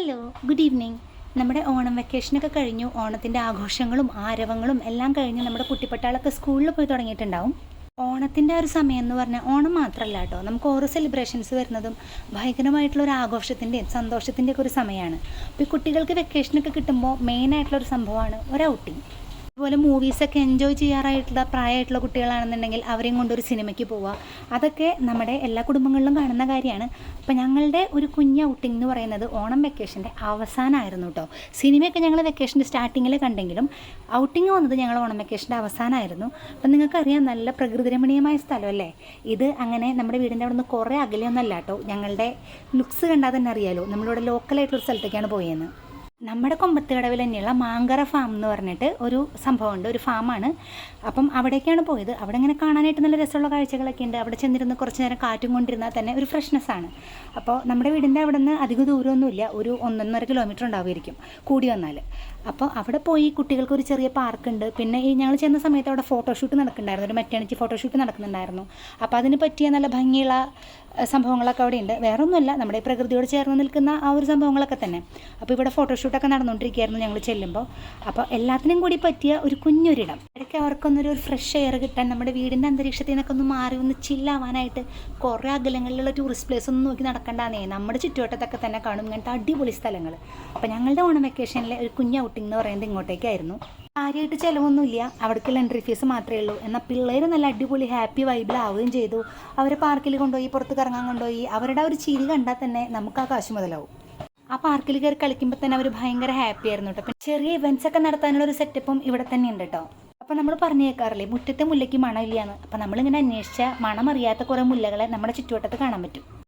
Hello good evening നമ്മുടെ ഓണം വെക്കേഷനൊക്കെ കഴിഞ്ഞു. ഓണത്തിന്റെ ആഘോഷങ്ങളും ആരവങ്ങളും എല്ലാം കഴിഞ്ഞ് നമ്മുടെ കുട്ടിപ്പട്ടാളൊക്കെ സ്കൂളിൽ പോയി തുടങ്ങിയിട്ടുണ്ടാവും. ഓണത്തിന്റെ ഒരു സമയം എന്ന് പറഞ്ഞാൽ ഓണം മാത്രമല്ല കേട്ടോ. നമുക്ക് ഓരോ സെലിബ്രേഷൻസ് വരുന്നതും ഭയങ്കരമായിട്ടുള്ള ഒരു ആഘോഷത്തിന്റെയും സന്തോഷത്തിന്റെയൊക്കെ ഒരു സമയമാണ് അപ്പോൾ ഈ കുട്ടികൾക്ക് വെക്കേഷനൊക്കെ കിട്ടുമ്പോൾ മെയിനായിട്ടുള്ള ഒരു സംഭവമാണ് ഒരു ഔട്ടിങ് അതുപോലെ മൂവീസൊക്കെ എൻജോയ് ചെയ്യാറായിട്ടുള്ള പ്രായമായിട്ടുള്ള കുട്ടികളാണെന്നുണ്ടെങ്കിൽ അവരെയും കൊണ്ടൊരു സിനിമയ്ക്ക് പോവുക അതൊക്കെ നമ്മുടെ എല്ലാ കുടുംബങ്ങളിലും കാണുന്ന കാര്യമാണ്. അപ്പോൾ ഞങ്ങളുടെ ഒരു കുഞ്ഞ ഔട്ടിംഗ് എന്ന് പറയുന്നത് ഓണം വെക്കേഷന്റെ അവസാനമായിരുന്നു കേട്ടോ സിനിമയൊക്കെ ഞങ്ങൾ വെക്കേഷന്റെ സ്റ്റാർട്ടിങ്ങിൽ കണ്ടെങ്കിലും ഔട്ടിംഗ് വന്നത് ഞങ്ങൾ ഓണം വെക്കേഷന്റെ അവസാനമായിരുന്നു. അപ്പം നിങ്ങൾക്കറിയാം നല്ല പ്രകൃതിരമണീയമായ സ്ഥലമല്ലേ? ഇത് അങ്ങനെ നമ്മുടെ വീടിന്റെ അവിടെ നിന്ന് കുറേ അകലെയൊന്നല്ല കേട്ടോ ഞങ്ങളുടെ ലുക്സ് കണ്ടാൽ തന്നെ അറിയാലോ. നമ്മളിവിടെ ലോക്കലായിട്ടുള്ള സ്ഥലത്തേക്കാണ് പോയെന്ന്. നമ്മുടെ കൊമ്പത്തുകടവിൽ തന്നെയുള്ള മാങ്കറ ഫാം എന്ന് പറഞ്ഞിട്ട് ഒരു സംഭവമുണ്ട് ഒരു ഫാമാണ്. അപ്പം അവിടേക്കാണ് പോയത്. അവിടെ ഇങ്ങനെ കാണാനായിട്ട് നല്ല രസമുള്ള കാഴ്ചകളൊക്കെ ഉണ്ട്. അവിടെ ചെന്നിരുന്ന് കുറച്ച് നേരം കാറ്റും കൊണ്ടിരുന്നാൽ തന്നെ ഒരു ഫ്രഷ്നെസ്സാണ് അപ്പോൾ നമ്മുടെ വീടിന്റെ അവിടെ നിന്ന് അധികം ദൂരമൊന്നുമില്ല. ഒരു ഒന്നൊന്നര കിലോമീറ്റർ ഉണ്ടാവുമായിരിക്കും കൂടി വന്നാൽ. അപ്പോൾ അവിടെ പോയി കുട്ടികൾക്ക് ഒരു ചെറിയ പാർക്കുണ്ട് പിന്നെ ഈ ഞങ്ങൾ ചെന്ന സമയത്ത് അവിടെ ഫോട്ടോഷൂട്ട് നടക്കുന്നുണ്ടായിരുന്നു. ഒരു മെറ്റേണിറ്റി ഫോട്ടോഷൂട്ട് നടക്കുന്നുണ്ടായിരുന്നു. അപ്പോൾ അതിന് പറ്റിയ നല്ല ഭംഗിയുള്ള സംഭവങ്ങളൊക്കെ അവിടെ ഉണ്ട് വേറെ ഒന്നുമല്ല നമ്മുടെ പ്രകൃതിയോട് ചേർന്ന് നിൽക്കുന്ന ആ ഒരു സംഭവങ്ങളൊക്കെ തന്നെ. അപ്പോൾ ഇവിടെ ഫോട്ടോഷൂട്ടൊക്കെ നടന്നുകൊണ്ടിരിക്കുകയായിരുന്നു ഞങ്ങൾ ചെല്ലുമ്പോൾ അപ്പോൾ എല്ലാത്തിനും കൂടി പറ്റിയ ഒരു കുഞ്ഞൊരിടം. ഇടയ്ക്ക് അവർക്കൊന്നൊരു ഫ്രഷ് എയർ കിട്ടാൻ നമ്മുടെ വീടിന്റെ അന്തരീക്ഷത്തിൽ നിന്നൊക്കെ ഒന്ന് മാറി ഒന്ന് ചില്ലാവാനായിട്ട് കുറേ അകലങ്ങളിലുള്ള ടൂറിസ്റ്റ് പ്ലേസ് ഒന്നും നോക്കി നടക്കണ്ടാന്നേ. നമ്മുടെ ചുറ്റുവട്ടത്തൊക്കെ തന്നെ കാണും ഇങ്ങനത്തെ അടിപൊളി സ്ഥലങ്ങൾ അപ്പോൾ ഞങ്ങളുടെ ഓണം വെക്കേഷനിലെ ഒരു കുഞ്ഞ് ഔട്ടിംഗ് എന്ന് പറയുന്നത് ഇങ്ങോട്ടേക്കായിരുന്നു. കാര്യമായിട്ട് ചിലവൊന്നുമില്ല. അവിടേക്കുള്ള എൻട്രി ഫീസ് മാത്രമേ ഉള്ളൂ. എന്നാൽ പിള്ളേർ നല്ല അടിപൊളി ഹാപ്പി വൈബിലാവുകയും ചെയ്തു. അവരെ പാർക്കിൽ കൊണ്ടുപോയി പുറത്ത് കറങ്ങാൻ കൊണ്ടുപോയി. അവരുടെ ഒരു ചിരി കണ്ടാൽ തന്നെ നമുക്ക് ആ കാശ് മുതലാവും. ആ പാർക്കിൽ കയറി കളിക്കുമ്പോൾ തന്നെ അവർ ഭയങ്കര ഹാപ്പി ആയിരുന്നു കേട്ടോ പിന്നെ ചെറിയ ഇവന്റ്സ് ഒക്കെ നടത്താനുള്ള ഒരു സെറ്റപ്പും ഇവിടെ തന്നെ ഉണ്ട് കേട്ടോ അപ്പോൾ നമ്മൾ പറഞ്ഞു കേൾക്കാറില്ലേ മുറ്റത്തെ മുല്ലയ്ക്ക് മണമില്ലയെന്ന് അപ്പോൾ നമ്മളിങ്ങനെ അന്വേഷിച്ച മണം അറിയാത്ത കുറേ മുല്ലകളെ നമ്മുടെ ചുറ്റുവട്ടത്ത് കാണാൻ പറ്റും.